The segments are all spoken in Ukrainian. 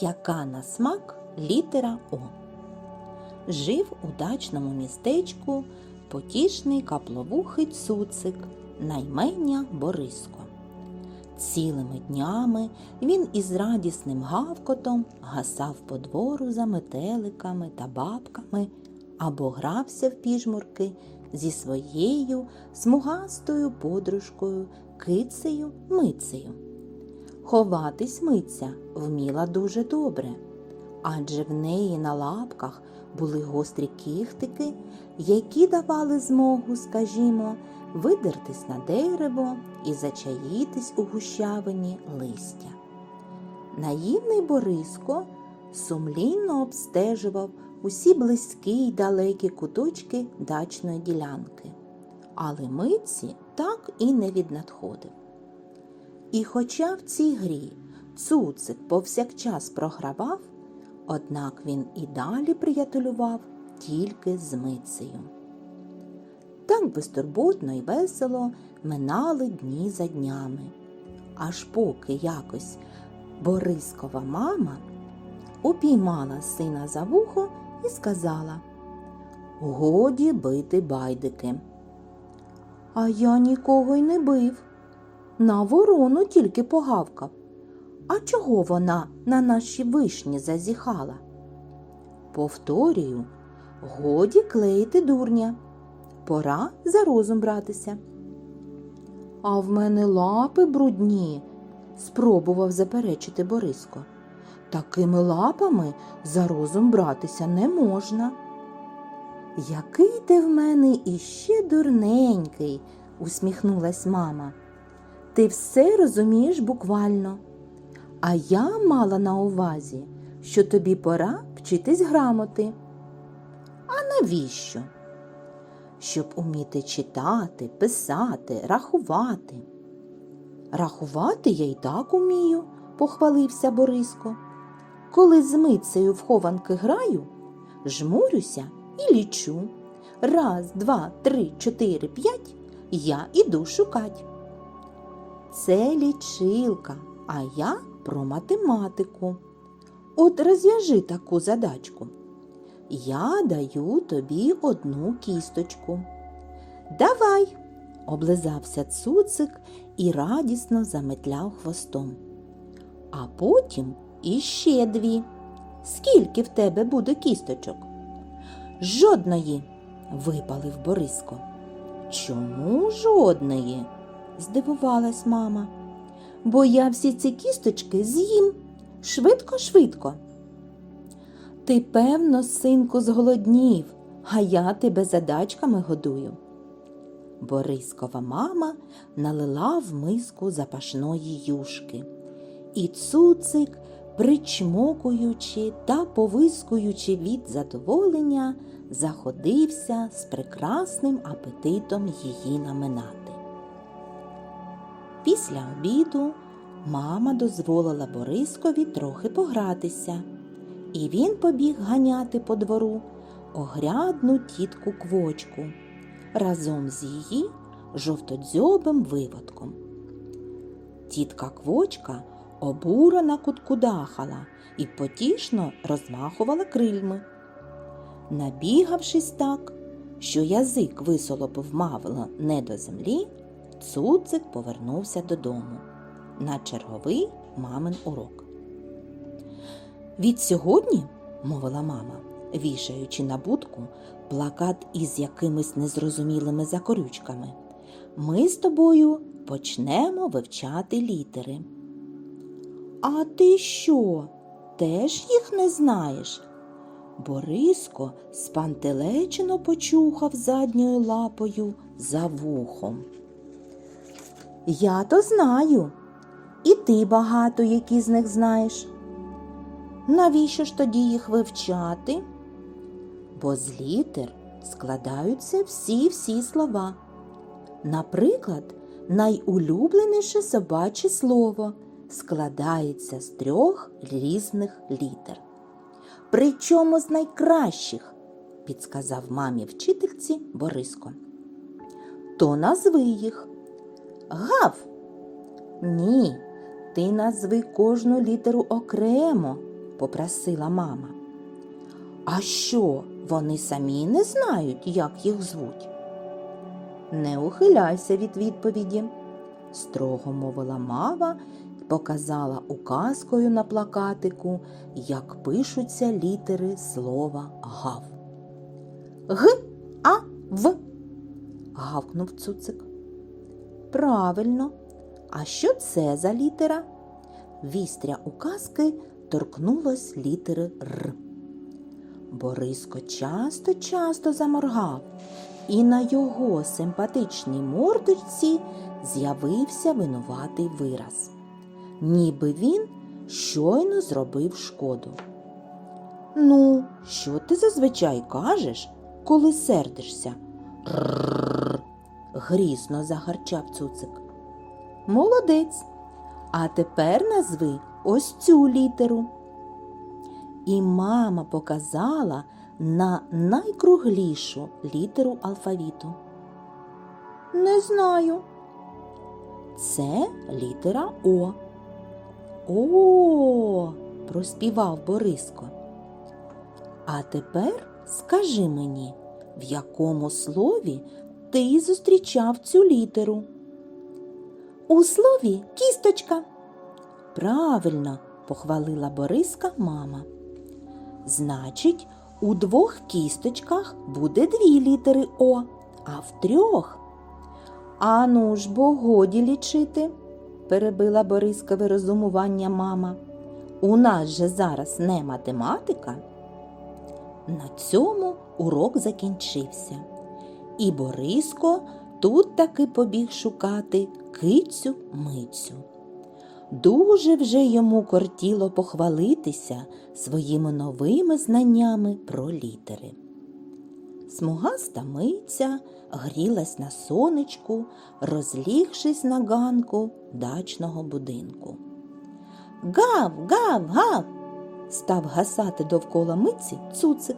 Яка на смак літера О. Жив у дачному містечку потішний капловухий цуцик наймення Бориско. Цілими днями він із радісним гавкотом гасав по двору за метеликами та бабками або грався в піжмурки зі своєю смугастою подружкою кицею Мицею. Ховатись миця вміла дуже добре, адже в неї на лапках були гострі кіхтики, які давали змогу, скажімо, видертись на дерево і зачаїтись у гущавині листя. Наївний Бориско сумлінно обстежував усі близькі й далекі куточки дачної ділянки, але митці так і не віднадходив. І хоча в цій грі цуцик повсякчас програвав, однак він і далі приятелював тільки з мицею. Так безтурботно і весело минали дні за днями, аж поки якось Борискова мама упіймала сина за вухо і сказала Годі бити байдики. А я нікого й не бив. На ворону тільки погавкав. А чого вона на наші вишні зазіхала? Повторюю, годі клеїти дурня. Пора за розум братися. А в мене лапи брудні, спробував заперечити Бориско. Такими лапами за розум братися не можна. Який ти в мене іще дурненький, усміхнулась мама. Ти все розумієш буквально. А я мала на увазі, що тобі пора вчитись грамоти. А навіщо? Щоб уміти читати, писати, рахувати. Рахувати я й так умію, похвалився Бориско. Коли з мицею в хованки граю, жмурюся і лічу. Раз, два, три, чотири, п'ять я іду шукать. Це лічилка, а я про математику. От розв'яжи таку задачку. Я даю тобі одну кісточку. Давай, облизався цуцик і радісно заметляв хвостом. А потім іще дві. Скільки в тебе буде кісточок? Жодної, випалив Бориско. Чому жодної? Здивувалась мама. Бо я всі ці кісточки з'їм швидко-швидко. Ти, певно, синку, зголоднів, а я тебе задачками годую. Борискова мама налила в миску запашної юшки, і цуцик, причмокуючи та повискуючи від задоволення, заходився з прекрасним апетитом її наминати. Після обіду мама дозволила Борискові трохи погратися, і він побіг ганяти по двору огрядну тітку квочку разом з її жовтодзьобим виводком. Тітка квочка обурена куткудахала і потішно розмахувала крильми. Набігавшись так, що язик висолопив мавило не до землі, цуцик повернувся додому на черговий мамин урок. Від сьогодні, мовила мама, вішаючи на будку плакат із якимись незрозумілими закорючками, ми з тобою почнемо вивчати літери. А ти що? Теж їх не знаєш? Бориско спантелечено почухав задньою лапою за вухом. Я то знаю, і ти багато які з них знаєш. Навіщо ж тоді їх вивчати? Бо з літер складаються всі-всі слова. Наприклад, найулюбленіше собаче слово складається з трьох різних літер. Причому з найкращих, підсказав мамі вчительці Бориско. То назви їх. Гав. Ні, ти назви кожну літеру окремо, попросила мама. А що, вони самі не знають, як їх звуть? Не ухиляйся від відповіді, строго мовила мава і показала указкою на плакатику, як пишуться літери слова гав. Г, А, В. гавкнув цуцик. Правильно. А що це за літера? Вістря указки торкнулось літери Р. Бориско часто-часто заморгав, і на його симпатичній мордочці з'явився винуватий вираз, ніби він щойно зробив шкоду. Ну, що ти зазвичай кажеш, коли сердишся? Рррр. Грізно загарчав цуцик. Молодець. А тепер назви ось цю літеру. І мама показала на найкруглішу літеру алфавіту. Не знаю. Це літера О. О, проспівав Бориско. А тепер скажи мені, в якому слові ти зустрічав цю літеру? У слові кісточка. Правильно, похвалила Бориска мама. Значить, у двох кісточках буде дві літери О, а в трьох. Ану ж бо годі лічити, перебила Борискове розумування мама. У нас же зараз не математика. На цьому урок закінчився, і Бориско тут таки побіг шукати кицю мицю. Дуже вже йому кортіло похвалитися своїми новими знаннями про літери. Смугаста миця грілась на сонечку, розлігшись на ганку дачного будинку. Гав, гав, гав. став гасати довкола миці цуцик.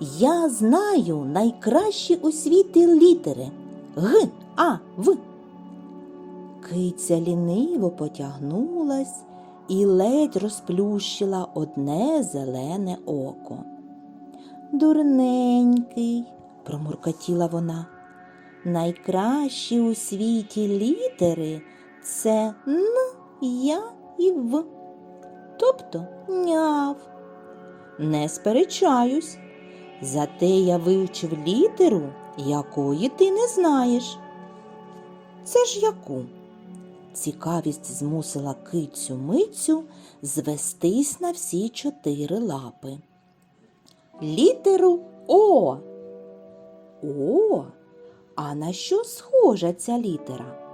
Я знаю найкращі у світі літери Г, А, В. Киця ліниво потягнулась і ледь розплющила одне зелене око. Дурненький, промуркотіла вона. Найкращі у світі літери це Н, Я і В. Тобто няв. Не сперечаюсь. Зате я вивчив літеру, якої ти не знаєш. Це ж яку? Цікавість змусила кицю мицю звестись на всі чотири лапи. Літеру О. О, а на що схожа ця літера?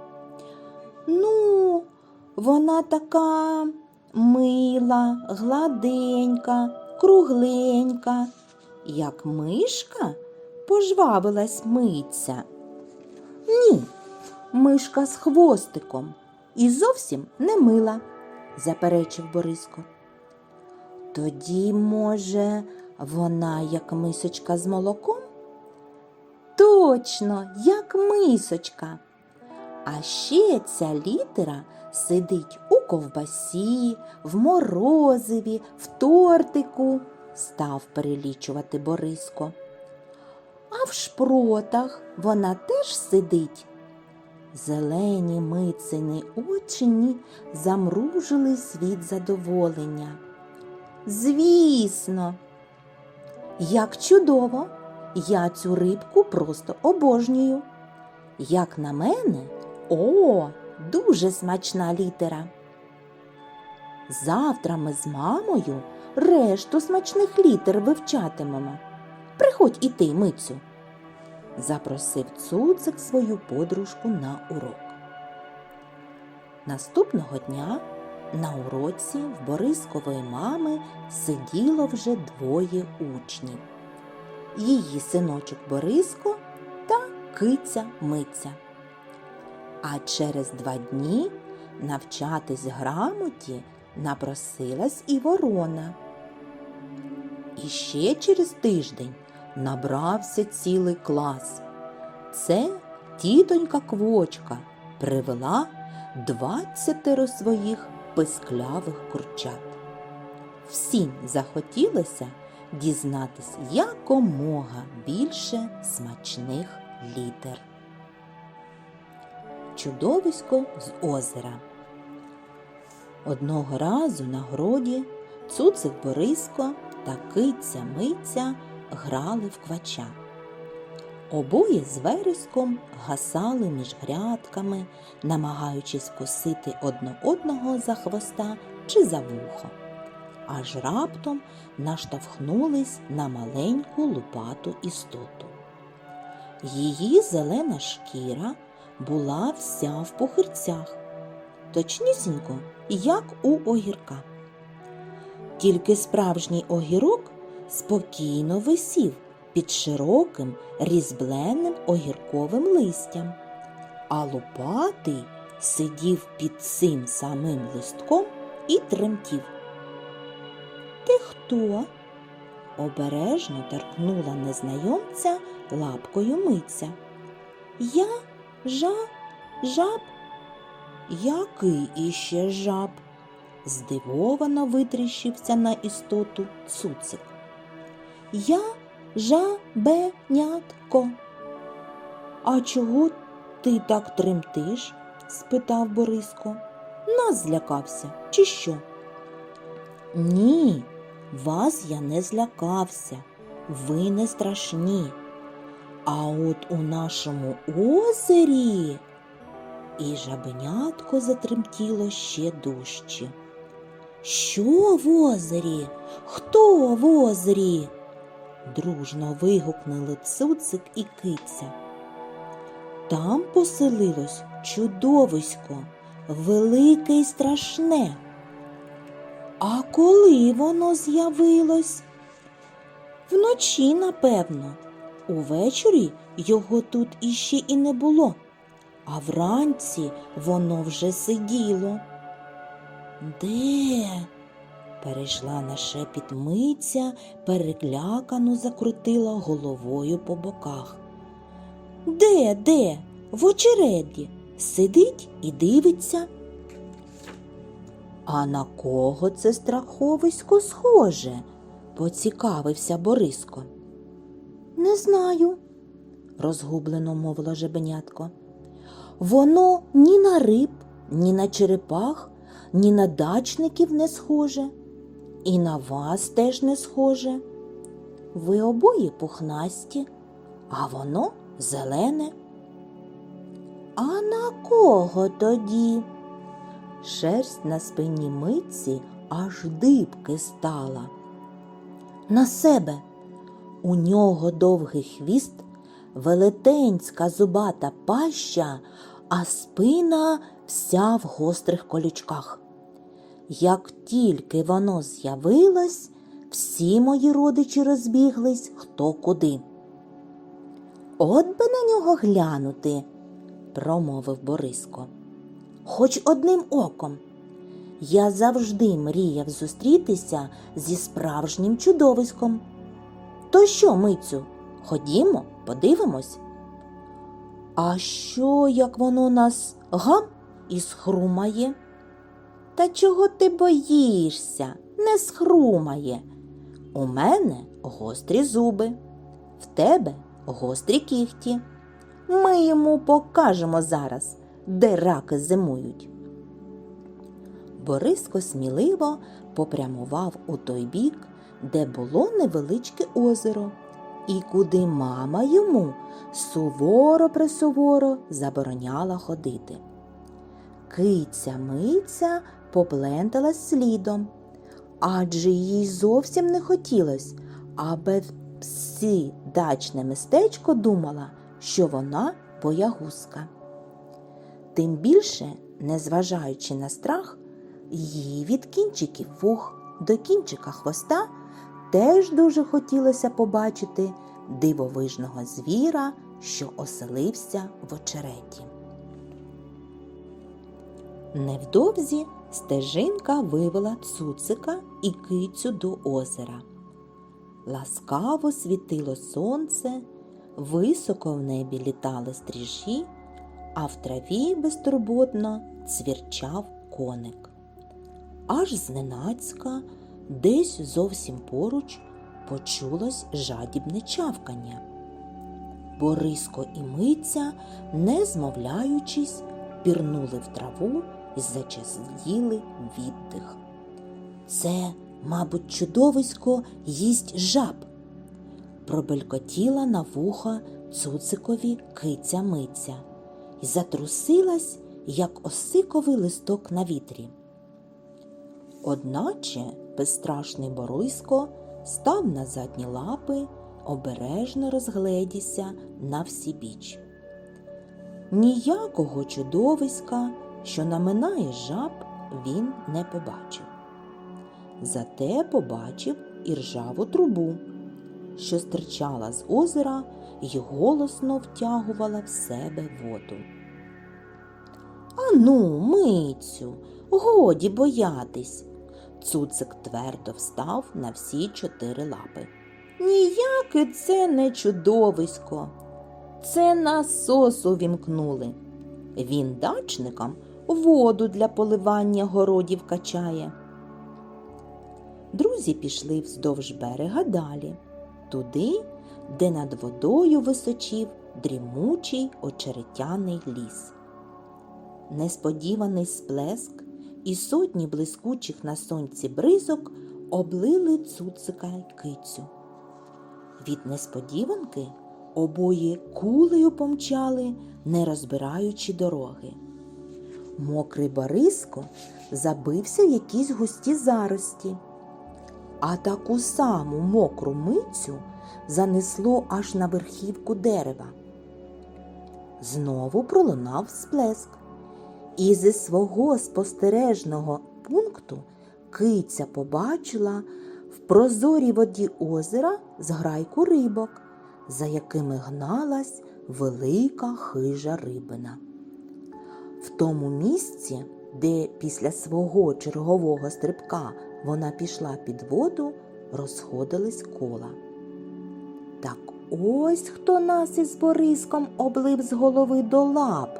Ну, вона така мила, гладенька, кругленька, як мишка пожвавилась миться. Ні, мишка з хвостиком і зовсім не мила, заперечив Бориско. Тоді, може, вона як мисочка з молоком? Точно, як мисочка. А ще ця літера сидить у ковбасі, в морозиві, в тортику, став перелічувати Бориско. А в шпротах вона теж сидить. Зелені мицини очині замружились від задоволення. Звісно, як чудово, я цю рибку просто обожнюю. Як на мене, о, дуже смачна літера. Завтра ми з мамою решту смачних літер вивчатимемо. Приходь і ти, мицю, запросив цуцик свою подружку на урок. Наступного дня на уроці в Борискової мами сиділо вже двоє учнів. Її синочок Бориско та киця Миця. А через два дні навчатись грамоті напросилась і ворона. І ще через тиждень набрався цілий клас. Це тітонька Квочка привела двадцятеро своїх писклявих курчат. всім захотілося дізнатись якомога більше смачних літер. Чудовисько з озера. Одного разу на городі цуцик Бориско та киця Миця грали в квача. Обоє з вереском гасали між грядками, намагаючись косити одне одного за хвоста чи за вухо. Аж раптом наштовхнулись на маленьку лупату істоту. Її зелена шкіра була вся в пухирцях, точнісінько, як у огірка. Тільки справжній огірок спокійно висів під широким різбленим огірковим листям, а лопатий сидів під цим самим листком і тремтів. Ти хто? обережно торкнула незнайомця лапкою миця. Я жа, жаб. Який іще жаб? Здивовано витріщився на істоту цуцик. Я жабенятко. А чого ти так тремтиш? спитав Бориско. Нас злякався, чи що? Ні, вас я не злякався, ви не страшні. А от у нашому озері і жабенятко затремтіло ще дужче. Що в озері? Хто в озері? дружно вигукнули цуцик і киця. Там поселилось чудовисько, велике й страшне. А коли воно з'явилось? Вночі, напевно. Увечері його тут іще і не було, а вранці воно вже сиділо. Де? перейшла на шепіт миця, переклякано закрутила головою по боках. Де, де? В очереді. Сидить і дивиться. А на кого це страховисько схоже? поцікавився Бориско. Не знаю, розгублено мовила жебенятко. Воно ні на риб, ні на черепах, ні на дачників не схоже, і на вас теж не схоже. Ви обоє пухнасті, а воно зелене. А на кого тоді? Шерсть на спині митці аж дибки стала. На себе. У нього довгий хвіст, велетенська зубата паща, а спина вся в гострих колючках. Як тільки воно з'явилось, всі мої родичі розбіглись хто куди. От би на нього глянути, промовив Бориско. Хоч одним оком. Я завжди мріяв зустрітися зі справжнім чудовиськом. То що, мицю, ходімо, подивимось. А що, як воно нас гам і схрумає? Та чого ти боїшся? Не схрумає. У мене гострі зуби, в тебе гострі кіхті. Ми йому покажемо зараз, де раки зимують. Бориско сміливо попрямував у той бік, де було невеличке озеро, і куди мама йому суворо присуворо забороняла ходити. Киця миця попленталась слідом, адже їй зовсім не хотілось, аби всі дачне містечко думала, що вона боягузка. Тим більше, незважаючи на страх, їй від кінчиків вух до кінчика хвоста теж дуже хотілося побачити дивовижного звіра, що оселився в очереті. Невдовзі стежинка вивела цуцика і кицю до озера. Ласкаво світило сонце, високо в небі літали стрижі, а в траві безтурботно цвірчав коник. Аж зненацька десь зовсім поруч почулось жадібне чавкання. Бориско і митця, не змовляючись, пірнули в траву і зачастіли віддих. Це, мабуть, чудовисько їсть жаб. Пробелькотіла на вуха цуцикові киця миця і затрусилась, як осиковий листок на вітрі. Одначе безстрашний Борисько став на задні лапи, обережно розгледівся на всі біч. Ніякого чудовиська, що наминає жаб, він не побачив. Зате побачив і ржаву трубу, що стирчала з озера і голосно втягувала в себе воду. Ану, мицю, годі боятись. Цуцик твердо встав на всі чотири лапи. Ніяке це не чудовисько. Це насос увімкнули. Він дачникам воду для поливання городів качає. Друзі пішли вздовж берега далі, туди, де над водою височів дрімучий очеретяний ліс. Несподіваний сплеск і сотні блискучих на сонці бризок облили цуцика й кицю. Від несподіванки обоє кулею помчали, не розбираючи дороги. Мокрий Бориско забився в якісь густі зарості, а таку саму мокру мицю занесло аж на верхівку дерева. Знову пролунав сплеск. І зі свого спостережного пункту киця побачила в прозорій воді озера зграйку рибок, за якими гналась велика хижа рибина. В тому місці, де після свого чергового стрибка вона пішла під воду, розходились кола. Так ось хто нас із Бориском облив з голови до лап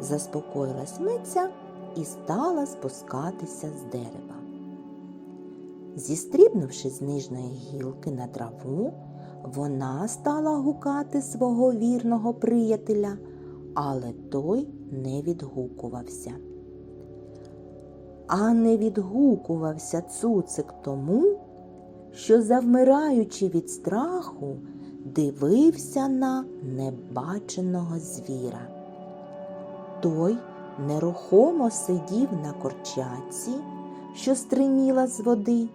заспокоїлась миця і стала спускатися з дерева. Зістрібнувши з нижньої гілки на траву, вона стала гукати свого вірного приятеля, але той не відгукувався. А не відгукувався цуцик тому, що, завмираючи від страху, дивився на небаченого звіра. Той нерухомо сидів на корчаці, що стриміла з води,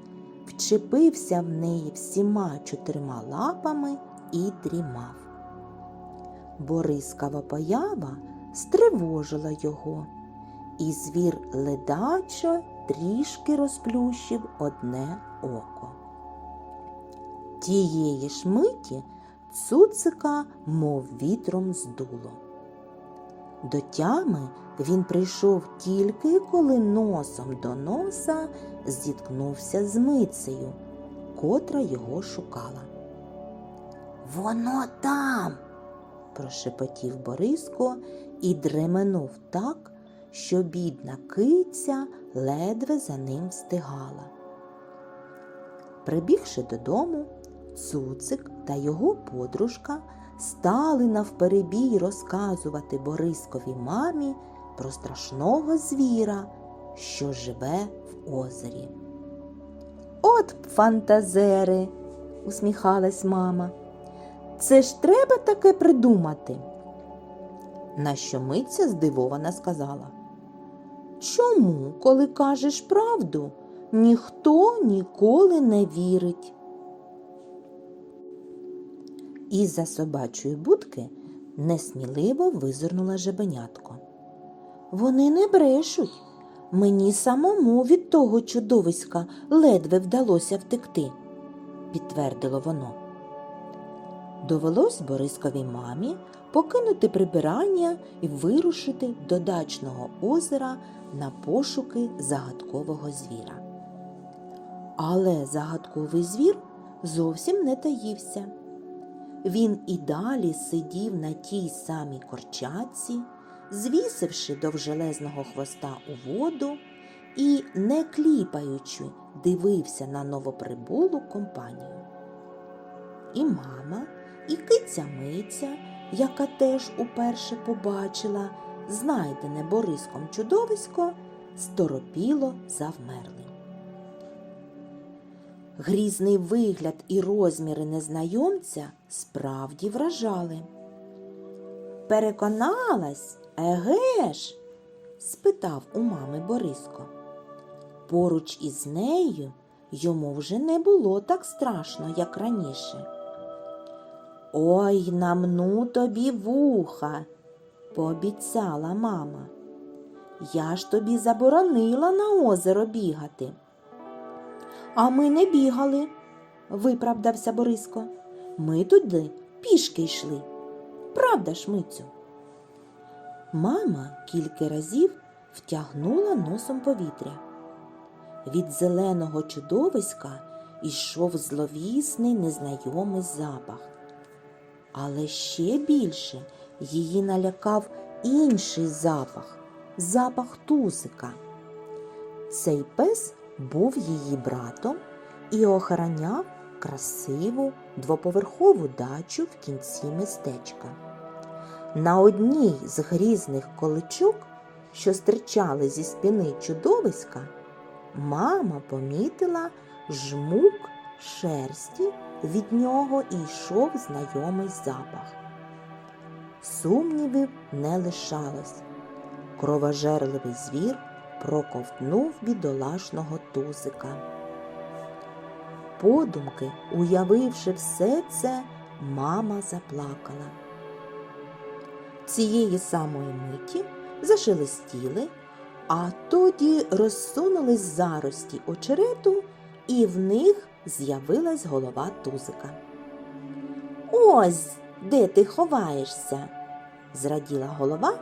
вчепився в неї всіма чотирма лапами і дрімав. Борискава поява стривожила його, і звір ледачо трішки розплющив одне око. Тієї ж миті цуцика, мов вітром здуло. До тями він прийшов тільки коли носом до носа зіткнувся з мицею, котра його шукала. Воно там. Прошепотів Бориско і дременув так, що бідна киця ледве за ним встигала. Прибігши додому, цуцик та його подружка стали навперебій розказувати Борисковій мамі про страшного звіра, що живе в озері. От фантазери, усміхалась мама. Це ж треба таке придумати. На що митця здивована сказала. Чому, коли кажеш правду, ніхто ніколи не вірить? Із-за собачої будки несміливо визирнула жебенятко. Вони не брешуть. Мені самому від того чудовиська ледве вдалося втекти, підтвердило воно. Довелось Борисковій мамі покинути прибирання і вирушити до дачного озера на пошуки загадкового звіра. Але загадковий звір зовсім не таївся. Він і далі сидів на тій самій корчаці, звісивши довжелезного хвоста у воду і, не кліпаючи, дивився на новоприбулу компанію. І мама, і киця Миця, яка теж уперше побачила знайдене Бориском чудовисько, сторопіло завмерли. Грізний вигляд і розміри незнайомця справді вражали. Переконалась, еге ж? спитав у мами Бориско. Поруч із нею йому вже не було так страшно, як раніше. Ой, намну тобі вуха, пообіцяла мама. Я ж тобі заборонила на озеро бігати. А ми не бігали, виправдався Бориско. Ми туди пішки йшли. Правда ж, Мицю? Мама кілька разів втягнула носом повітря. Від зеленого чудовиська йшов зловісний незнайомий запах. Але ще більше її налякав інший запах запах тузика. Цей пес був її братом і охороняв красиву двоповерхову дачу в кінці містечка. На одній з грізних количок, що стирчали зі спини чудовиська, мама помітила жмук шерсті, від нього йшов знайомий запах. Сумнівів не лишалось. Кровожерливий звір проковтнув бідолашного тузика. Подумки, уявивши все це, мама заплакала. Цієї самої миті зашелестіли, а тоді розсунулись зарості очерету, і в них з'явилась голова тузика. Ось де ти ховаєшся, зраділа голова,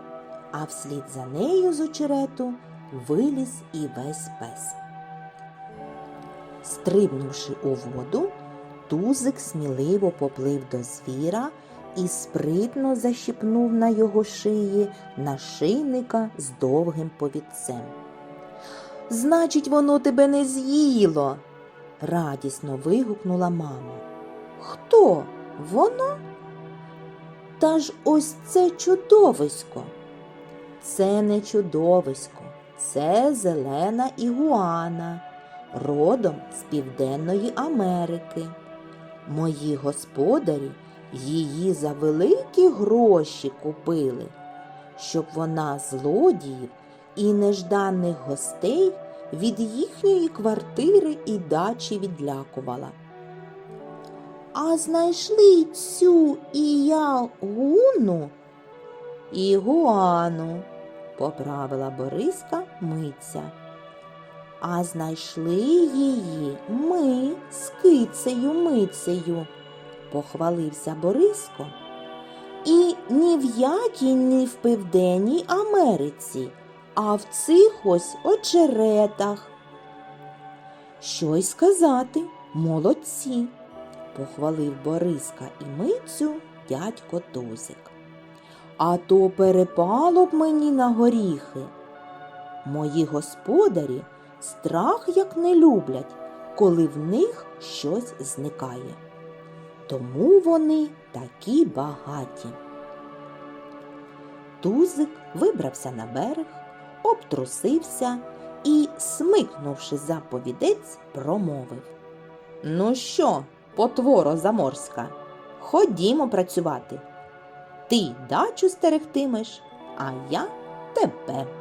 а вслід за нею з очерету виліз і весь пес. Стрибнувши у воду, тузик сміливо поплив до звіра і спритно защіпнув на його шиї нашийника з довгим повідцем. Значить, воно тебе не з'їло, радісно вигукнула мама. Хто? Воно? Та ж ось це чудовисько. Це не чудовисько, це зелена ігуана, родом з Південної Америки. Мої господарі її за великі гроші купили, щоб вона злодіїв і нежданих гостей від їхньої квартири і дачі відлякувала. А знайшли цю іягуну? Ігуану, поправила Бориска Миця. А знайшли її ми з кицею Мицею, похвалився Бориско. І ні в якій не в Південній Америці, а в цих ось очеретах. Що й сказати, молодці, похвалив Бориска і Мицю дядько Тузик. А то перепало б мені на горіхи. Мої господарі страх як не люблять, коли в них щось зникає. Тому вони такі багаті. Тузик вибрався на берег, обтрусився і, смикнувши заповідець, промовив Ну що, потворо заморська, ходімо працювати. Ти дачу стерегтимеш, а я тебе.